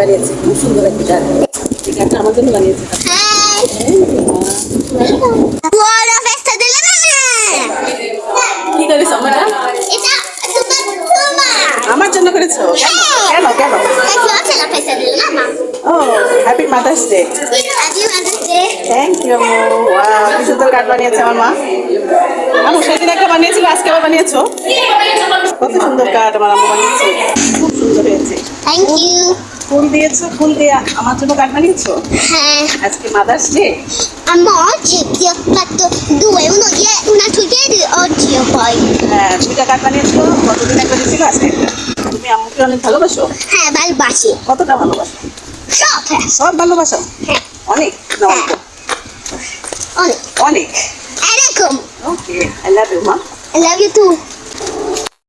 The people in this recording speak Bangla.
বানিয়েছে খুব সুন্দর একটা কার্ড এই কার্ডটা আমার জন্য বানিয়েছে। কি করিস আমরা জন্য করেছ? কেন কেন? ও happy mother's day thank you সুন্দর কার্ড বানিয়েছে আমার মা। আমু সেদিন একটা বানিয়েছিল, আজকে আবার বানিয়েছো? কত সুন্দর কার্ড আমার আম্মু বানিয়েছে। Thank you. ফুল দিয়েছ? ফুল দিয়ে আমার জন্য কার্ড বানিয়েছো? হ্যাঁ। আজকে mother's day. Due, uno ieri, un altro ieri e oggi io poi. হ্যাঁ দুইটা কার্ড বানিয়েছো? কতদিন একটা দিয়েছিল আজকে? তুমি আম্মুকে অনেক ভালোবাসো। হ্যাঁ ভালোবাসি। কতটা ভালোবাসো? সব সব ভালোবাসো? হ্যাঁ। অনেক? না অল্প অনেক। অনেক। এরকম। ওকে আই লাভ ইউ মা I love you too